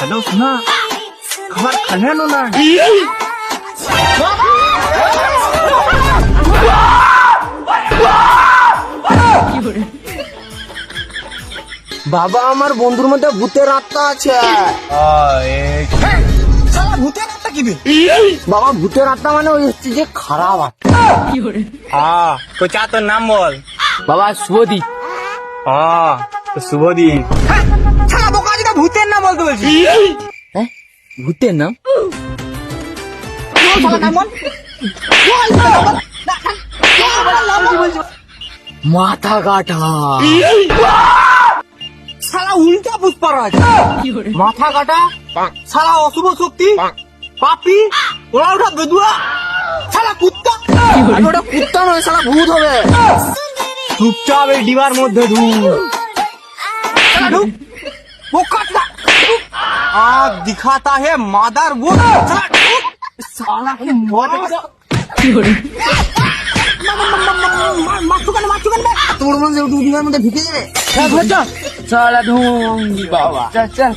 Hello শোনা খাবার খালে না বাবা আমার বন্ধুর মধ্যে ভূতের আত্মা আছে। ভূতের আত্মা কি বাবা ভূতের আত্মা মানে ওই হচ্ছে যে খারাপ আত্মা। হ্যাঁ তো চা তোর নাম বল? বাবা শুভদীপ। হ্যাঁ তো শুভদীপ। যেটা ভূতের নাম বলতে বলছি হ্যাঁ? ভূতের নাম? মাথা কাটা। সালা উল্টা পুষ্পারা মাথা কাটা? সালা অশুভ শক্তি? পাপি? ওরা ওটা বেদুয়া? সালা কুত্তা? ওটা কুত্তা নয় সালা ভূত হবে। চুপচাপ এই ডিবার মধ্যে ঢুক। সালা ঢুক বোকাটা ঢুক। आग दिखाता है मादर वो साला ढुक। साला के मौत তোর মধ্যে ডিবার মধ্যে ঢুকে যাবে সালা ঢুঙ্গি বাবা চল চল